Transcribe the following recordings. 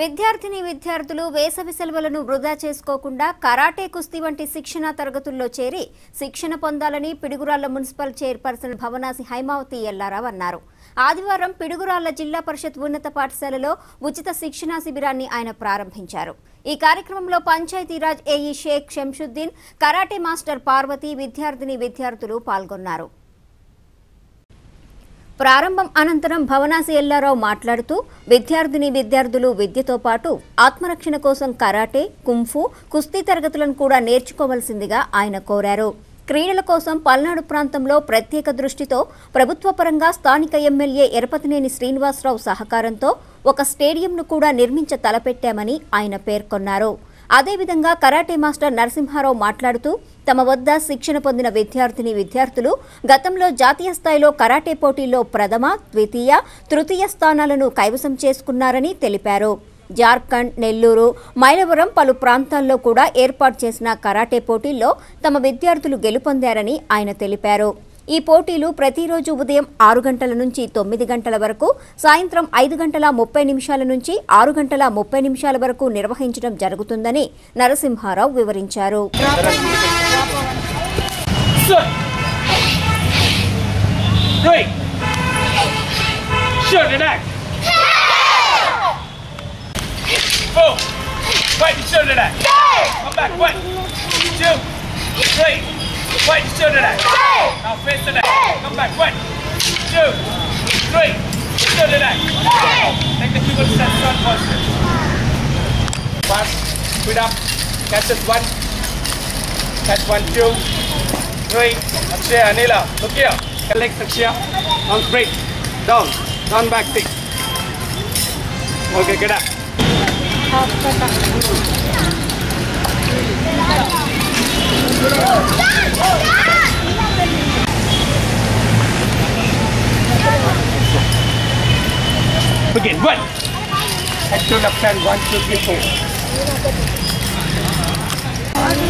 విద్యార్థిని విద్యార్థులు వేసవి సెలవులను వృధా చేసుకోకుండా కరాటే కుస్తీ వంటి శిక్షణ తరగతుల్లో చేరి శిక్షణ పొందాలని పిడుగురాళ్ళ మున్సిపల్ చైర్పర్సన్ భవనాసి హైమావతి ఎల్లారావు అన్నారు. ఆదివారం పిడుగురాళ్ళ జిల్లా పరిషత్ ఉన్నత పాఠశాలలో ఉచిత శిక్షణా శిబిరాన్ని ఆయన ప్రారంభించారు. ఈ కార్యక్రమంలో Panchayati Raj AE Shaik Shamshuddin karate master Parvathi విద్యార్థిని విద్యార్థులు పాల్గొన్నారు. ప్రారంభం అనంతరం భవనాసి ఎల్లారావు మాట్లాడుతూ విద్యార్థిని విద్యార్థులు విద్యతో పాటు ఆత్మరక్షణ కోసం కరాటే కుంఫు కుస్తీ తరగతులను కూడా నేర్చుకోవలసిందిగా ఆయన కోరారు. క్రీడల కోసం పల్నాడు ప్రాంతంలో ప్రత్యేక దృష్టితో ప్రభుత్వ పరంగా స్థానిక ఎమ్మెల్యే ఎరపతినేని శ్రీనివాసరావు సహకారంతో ఒక స్టేడియంను కూడా నిర్మించ తలపెట్టామని ఆయన పేర్కొన్నారు. అదేవిధంగా కరాటే మాస్టర్ నరసింహారావు మాట్లాడుతూ తమ వద్ద శిక్షణ పొందిన విద్యార్థిని విద్యార్థులు గతంలో జాతీయ స్థాయిలో కరాటే పోటీల్లో ప్రథమ ద్వితీయ తృతీయ స్థానాలను కైవసం చేసుకున్నారని తెలిపారు. జార్ఖండ్ నెల్లూరు మైలవరం పలు ప్రాంతాల్లో కూడా ఏర్పాటు చేసిన కరాటే పోటీల్లో తమ విద్యార్థులు గెలుపొందారని ఆయన తెలిపారు. ఈ పోటీలు ప్రతిరోజు ఉదయం ఆరు గంటల నుంచి తొమ్మిది గంటల వరకు సాయంత్రం ఐదు గంటల ముప్పై నిమిషాల నుంచి ఆరు గంటల ముప్పై నిమిషాల వరకు నిర్వహించడం జరుగుతుందని నరసింహారావు వివరించారు Sit. Fight the shoot it. Come back. One, two, three. Fight the shoot it act. Now face the act. Come back. One, two, three. Shoot it act. Take the people to that front position. Fast. Speed up. Catch it. One. Catch one, two, three. Akshay, Anila, look here. Legs, Akshay. Down straight. Down. Down back six. Okay, get up. Begin. One. Head to left hand. One, two, three, four.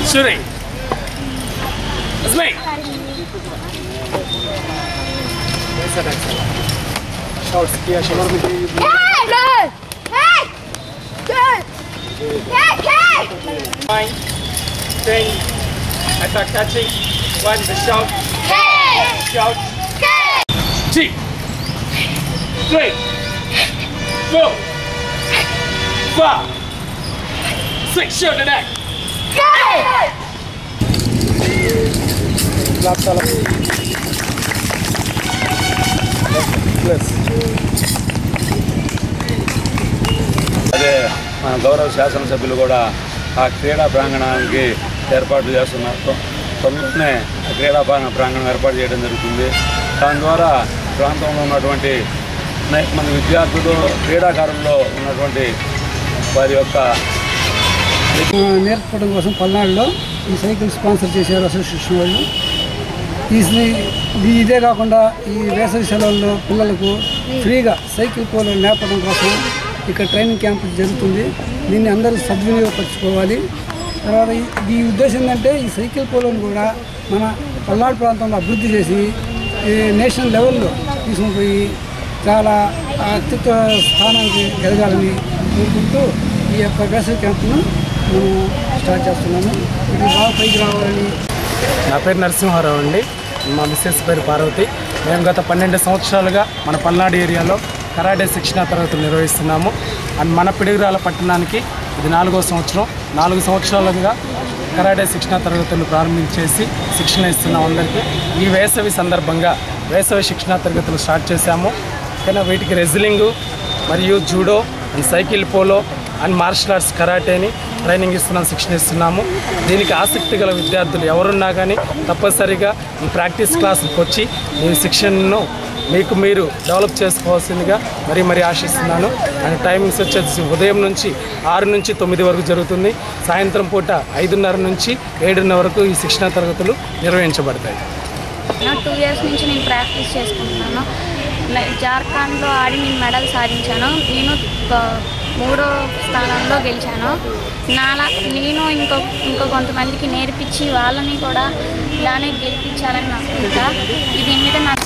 Shooting. That's me. Nine, ten, attack catching, one, the shout, shout, two, three, four, five, six, shoot the neck. అదే మన గౌరవ శాసనసభ్యులు కూడా ఆ క్రీడా ప్రాంగణానికి ఏర్పాట్లు చేస్తున్నారు తొ- తొందరనే క్రీడా ప్రాంగణం ఏర్పాటు చేయడం జరుగుతుంది. దాని ద్వారా ప్రాంతంలో ఉన్నటువంటి మన విద్యార్థులు క్రీడాకారుల్లో ఉన్నటువంటి వారి యొక్క నేర్పడం నేర్చుకోవడం కోసం పల్నాడులో ఈ సైకిల్ స్పాన్సర్ చేశారు అసోసియేషన్ వాళ్ళు. ఈ ఇదే కాకుండా ఈ వేసవి సెలవుల్లో పిల్లలకు ఫ్రీగా సైకిల్ పోలో నేర్పడం కోసం ఇక్కడ ట్రైనింగ్ క్యాంప్ జరుగుతుంది. దీన్ని అందరూ సద్వినియోగపరచుకోవాలి. తర్వాత ఈ- ఉద్దేశం ఏంటంటే ఈ సైకిల్ పోలోని కూడా మన పల్నాడు ప్రాంతంలో అభివృద్ధి చేసి ఈ నేషనల్ లెవెల్లో తీసుకుని పోయి చాలా అత్యుత్త స్థానానికి ఎదగాలని కోరుకుంటూ ఈ యొక్క వేసవి క్యాంపును మేము స్టార్ట్ చేస్తున్నాము. ఇది బాగా పైకి రావాలని నా పేరు నరసింహారావు అండి. మా మిస్సెస్ పేరు పార్వతి. మేము గత పన్నెండు సంవత్సరాలుగా మన పల్నాడు ఏరియాలో కరాటే శిక్షణా తరగతులు నిర్వహిస్తున్నాము. అండ్ మన పిడుగురాల పట్టణానికి ఇది నాలుగో సంవత్సరం. నాలుగు సంవత్సరాలుగా కరాటే శిక్షణా తరగతులు ప్రారంభించేసి శిక్షణ ఇస్తున్నాం అందరికీ ఈ వేసవి సందర్భంగా వేసవి శిక్షణా తరగతులు స్టార్ట్ చేశాము. కానీ వీటికి రెజ్లింగు మరియు judo and cycle polo and martial arts కరాటేని training ఇస్తున్నాం శిక్షణ ఇస్తున్నాము. దీనికి ఆసక్తి గల విద్యార్థులు ఎవరున్నా కానీ తప్పనిసరిగా ఈ ప్రాక్టీస్ క్లాస్కి వచ్చి ఈ శిక్షణను మీకు మీరు డెవలప్ చేసుకోవాల్సిందిగా మరీ మరీ ఆశిస్తున్నాను. అండ్ టైమింగ్స్ వచ్చేసి ఉదయం నుంచి ఆరు నుంచి తొమ్మిది వరకు జరుగుతుంది. సాయంత్రం పూట ఐదున్నర నుంచి ఏడున్నర వరకు ఈ శిక్షణా తరగతులు నిర్వహించబడతాయి. నా టూ ఇయర్స్ నుంచి నేను ప్రాక్టీస్ చేసుకుంటున్నాను. జార్ఖండ్లో ఆడి నేను మెడల్ సాధించాను. నేను మూడో స్థానంలో గెలిచాను. నాలా నేను ఇంకో ఇంకో కొంతమందికి నేర్పించి వాళ్ళని కూడా ఇలానే గెలిపించాలని నాకు ఇంకా దీని మీద నాకు